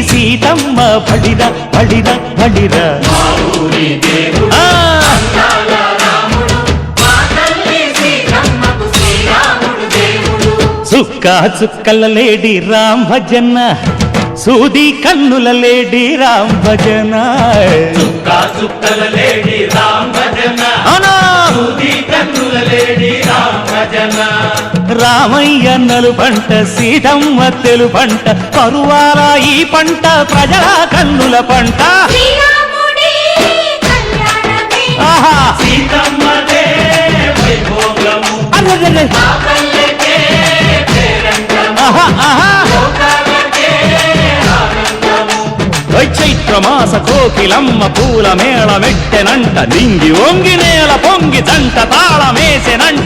సీతమ్మ పడిర పడిర పడిర. ఆ, చుక్క చుక్కల లేడి రామ్ భజన సూది కన్నుల లేడి రామ్ భజన చుక్కల లేడి రామయ్య నలు పంట సీతమ్మ తెలు పంట పరువాల ఈ పంట ప్రజల కన్నుల పంట. ఆహా! కోకిలమ్మ పూల మేళ మెట్టెనంట నింగి వంగి నేల పొంగి జంట తాళమేసెనంట.